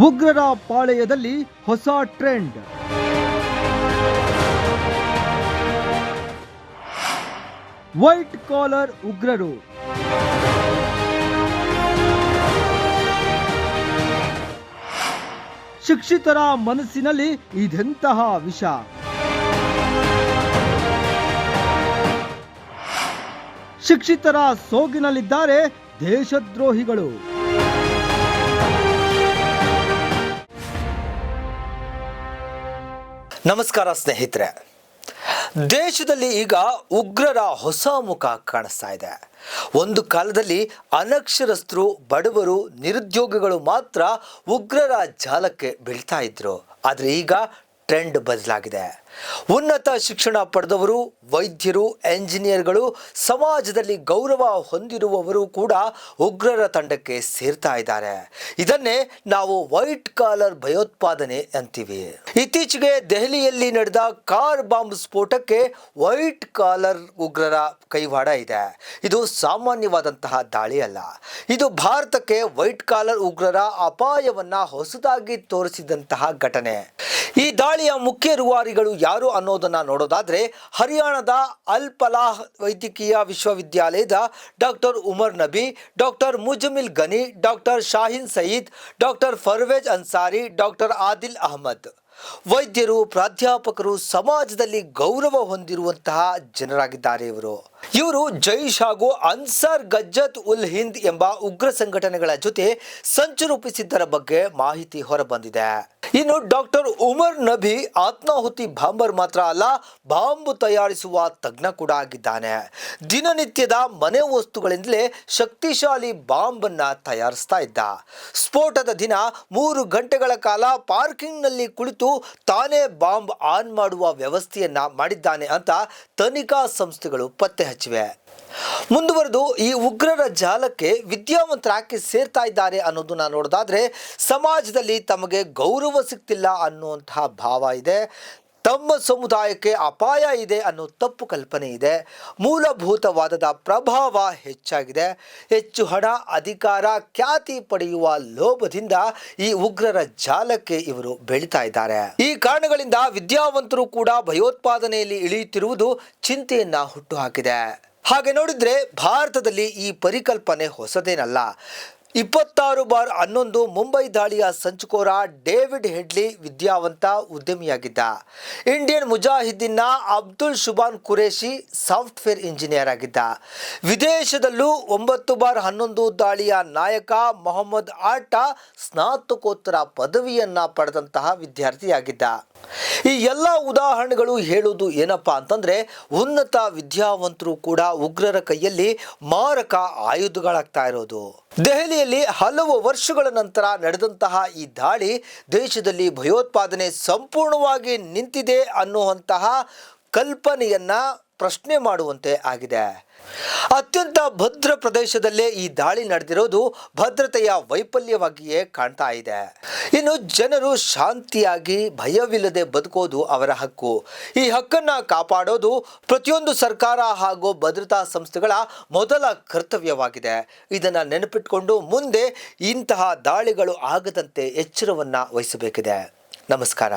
ಉಗ್ರರ ಪಾಳೆಯದಲ್ಲಿ ಹೊಸ trend. White collar ಉಗ್ರರು. ಶಿಕ್ಷಿತರ ಮನಸ್ಸಿನಲ್ಲಿ ಇದೆಂತಹ ವಿಷ. ಶಿಕ್ಷಿತರ ಸೋಗಿನಲ್ಲಿದ್ದಾರೆ ದೇಶದ್ರೋಹಿಗಳು. ನಮಸ್ಕಾರ ಸ್ನೇಹಿತರೆ. ದೇಶದಲ್ಲಿ ಈಗ ಉಗ್ರರ ಹೊಸ ಮುಖ ಕಾಣಿಸ್ತಾ ಇದೆ. ಒಂದು ಕಾಲದಲ್ಲಿ ಅನಕ್ಷರಸ್ಥರು, ಬಡವರು, ನಿರುದ್ಯೋಗಿಗಳು ಮಾತ್ರ ಉಗ್ರರ ಜಾಲಕ್ಕೆ ಬೀಳ್ತಾ ಇದ್ರು. ಆದರೆ ಈಗ ಟ್ರೆಂಡ್ ಬದಲಾಗಿದೆ. ಉನ್ನತ ಶಿಕ್ಷಣ ಪಡೆದವರು, ವೈದ್ಯರು, ಎಂಜಿನಿಯರ್ಗಳು, ಸಮಾಜದಲ್ಲಿ ಗೌರವ ಹೊಂದಿರುವವರು ಕೂಡ ಉಗ್ರರ ತಂಡಕ್ಕೆ ಸೇರ್ತಾ ಇದ್ದಾರೆ. ಇದನ್ನೇ ನಾವು ವೈಟ್ ಕಾಲರ್ ಭಯೋತ್ಪಾದನೆ ಅಂತೀವಿ. ಇತ್ತೀಚೆಗೆ ದೆಹಲಿಯಲ್ಲಿ ನಡೆದ ಕಾರ್ ಬಾಂಬ್ ಸ್ಫೋಟಕ್ಕೆ ವೈಟ್ ಕಾಲರ್ ಉಗ್ರರ ಕೈವಾಡ ಇದೆ. ಇದು ಸಾಮಾನ್ಯವಾದಂತಹ ದಾಳಿ ಅಲ್ಲ. ಇದು ಭಾರತಕ್ಕೆ ವೈಟ್ ಕಾಲರ್ ಉಗ್ರರ ಅಪಾಯವನ್ನ ಹೊಸದಾಗಿ ತೋರಿಸಿದಂತಹ ಘಟನೆ. ಈ ದಾಳಿಯ ಮುಖ್ಯ ರೂವಾರಿಗಳು ಯಾರು ಅನ್ನೋದನ್ನು ನೋಡೋದಾದರೆ ಹರಿಯಾಣದ ಅಲ್ ಫಲಾಹ್ ವೈದ್ಯಕೀಯ ವಿಶ್ವವಿದ್ಯಾಲಯದ doctor Umar Nabi, doctor Muzammil Ghani, doctor Shaheen Sayeed, doctor Parvez Ansari, doctor Adil Ahmad. ವೈದ್ಯರು, ಪ್ರಾಧ್ಯಾಪಕರು ಸಮಾಜದಲ್ಲಿ ಗೌರವ ಹೊಂದಿರುವಂತಹ ಜನರಾಗಿದ್ದಾರೆ ಇವರು. ಇವರು ಜೈಷ್ ಹಾಗೂ ಅನ್ಸರ್ ಗಜ್ಜತ್ ಉಲ್ ಹಿಂದ್ ಎಂಬ ಉಗ್ರ ಸಂಘಟನೆಗಳ ಜೊತೆ ಸಂಚು ರೂಪಿಸಿದ್ದರ ಬಗ್ಗೆ ಮಾಹಿತಿ ಹೊರಬಂದಿದೆ. ಇನ್ನು ಡಾಕ್ಟರ್ ಉಮರ್ ನಬಿ ಆತ್ಮಾಹುತಿ ಬಾಂಬರ್ ಮಾತ್ರ ಅಲ್ಲ, ಬಾಂಬ್ ತಯಾರಿಸುವ ತಜ್ಞ ಕೂಡ ಆಗಿದ್ದಾನೆ. ದಿನನಿತ್ಯದ ಮನೆ ವಸ್ತುಗಳಿಂದಲೇ ಶಕ್ತಿಶಾಲಿ ಬಾಂಬ್ ಅನ್ನ ತಯಾರಿಸ್ತಾ ಇದ್ದ. ಸ್ಫೋಟದ ದಿನ ಮೂರು ಗಂಟೆಗಳ ಕಾಲ ಪಾರ್ಕಿಂಗ್ನಲ್ಲಿ ಕುಳಿತು ತಾನೇ ಬಾಂಬ್ ಆನ್ ಮಾಡುವ ವ್ಯವಸ್ಥೆಯನ್ನ ಮಾಡಿದ್ದಾನೆ ಅಂತ ತನಿಖಾ ಸಂಸ್ಥೆಗಳು ಪತ್ತೆ ಹಚ್ಚಿವೆ. ಮುಂದುವರೆದು ಈ ಉಗ್ರರ ಜಾಲಕ್ಕೆ ವಿದ್ಯಾವಂತರ ಯಾಕೆ ಸೇರ್ತಾ ಇದ್ದಾರೆ ಅನ್ನೋದನ್ನ ನೋಡೋದಾದ್ರೆ ಸಮಾಜದಲ್ಲಿ ತಮಗೆ ಗೌರವ ಸಿಗ್ತಿಲ್ಲ ಅನ್ನುವಂತಹ ಭಾವ ಇದೆ. ತಮ್ಮ ಸಮುದಾಯಕ್ಕೆ ಅಪಾಯ ಇದೆ ಅನ್ನೋ ತಪ್ಪು ಕಲ್ಪನೆ ಇದೆ. ಮೂಲಭೂತವಾದದ ಪ್ರಭಾವ ಹೆಚ್ಚಾಗಿದೆ. ಹೆಚ್ಚು ಹಣ, ಅಧಿಕಾರ, ಖ್ಯಾತಿ ಪಡೆಯುವ ಲೋಭದಿಂದ ಈ ಉಗ್ರರ ಜಾಲಕ್ಕೆ ಇವರು ಬೆಳೀತಾ ಇದ್ದಾರೆ. ಈ ಕಾರಣಗಳಿಂದ ವಿದ್ಯಾವಂತರು ಕೂಡ ಭಯೋತ್ಪಾದನೆಯಲ್ಲಿ ಇಳಿಯುತ್ತಿರುವುದು ಚಿಂತೆಯನ್ನ ಹುಟ್ಟುಹಾಕಿದೆ ಹಾಗೆ ನೋಡಿದ್ರೆ ಭಾರತದಲ್ಲಿ ಈ ಪರಿಕಲ್ಪನೆ ಹೊಸದೇನಲ್ಲ. ಇಪ್ಪತ್ತಾರು ಬಾರ್ ಹನ್ನೊಂದು ಮುಂಬೈ ದಾಳಿಯ ಸಂಚುಕೋರ ಡೇವಿಡ್ ಹೆಡ್ಲಿ ವಿದ್ಯಾವಂತ ಉದ್ಯಮಿಯಾಗಿದ್ದ. ಇಂಡಿಯನ್ ಮುಜಾಹಿದ್ದೀನ್ನ ಅಬ್ದುಲ್ ಶುಬಾನ್ ಕುರೇಶಿ ಸಾಫ್ಟ್ವೇರ್ ಇಂಜಿನಿಯರ್ ಆಗಿದ್ದ. ವಿದೇಶದಲ್ಲೂ ಒಂಬತ್ತು ಬಾರ್ ಹನ್ನೊಂದು ದಾಳಿಯ ನಾಯಕ ಮೊಹಮ್ಮದ್ ಆಟಾ ಸ್ನಾತಕೋತ್ತರ ಪದವಿಯನ್ನ ಪಡೆದಂತಹ ವಿದ್ಯಾರ್ಥಿಯಾಗಿದ್ದ. ಈ ಎಲ್ಲ ಉದಾಹರಣೆಗಳು ಹೇಳುವುದು ಏನಪ್ಪ ಅಂತಂದ್ರೆ, ಉನ್ನತ ವಿದ್ಯಾವಂತರು ಕೂಡ ಉಗ್ರರ ಕೈಯಲ್ಲಿ ಮಾರಕ ಆಯುಧಗಳಾಗ್ತಾ ಇರೋದು. ದೆಹಲಿಯಲ್ಲಿ ಹಲವು ವರ್ಷಗಳ ನಂತರ ನಡೆದಂತಹ ಈ ದಾಳಿ ದೇಶದಲ್ಲಿ ಭಯೋತ್ಪಾದನೆ ಸಂಪೂರ್ಣವಾಗಿ ನಿಂತಿದೆ ಅನ್ನುವಂತಹ ಕಲ್ಪನೆಯನ್ನ ಪ್ರಶ್ನೆ ಮಾಡುವಂತೆ ಆಗಿದೆ. ಅತ್ಯಂತ ಭದ್ರ ಪ್ರದೇಶದಲ್ಲೇ ಈ ದಾಳಿ ನಡೆದಿರೋದು ಭದ್ರತೆಯ ವೈಫಲ್ಯವಾಗಿಯೇ ಕಾಣ್ತಾ ಇದೆ. ಇನ್ನು ಜನರು ಶಾಂತಿಯಾಗಿ ಭಯವಿಲ್ಲದೆ ಬದುಕೋದು ಅವರ ಹಕ್ಕು. ಈ ಹಕ್ಕನ್ನ ಕಾಪಾಡೋದು ಪ್ರತಿಯೊಂದು ಸರ್ಕಾರ ಹಾಗೂ ಭದ್ರತಾ ಸಂಸ್ಥೆಗಳ ಮೊದಲ ಕರ್ತವ್ಯವಾಗಿದೆ. ಇದನ್ನ ನೆನಪಿಟ್ಕೊಂಡು ಮುಂದೆ ಇಂತಹ ದಾಳಿಗಳು ಆಗದಂತೆ ಎಚ್ಚರವನ್ನ ವಹಿಸಬೇಕಿದೆ. ನಮಸ್ಕಾರ.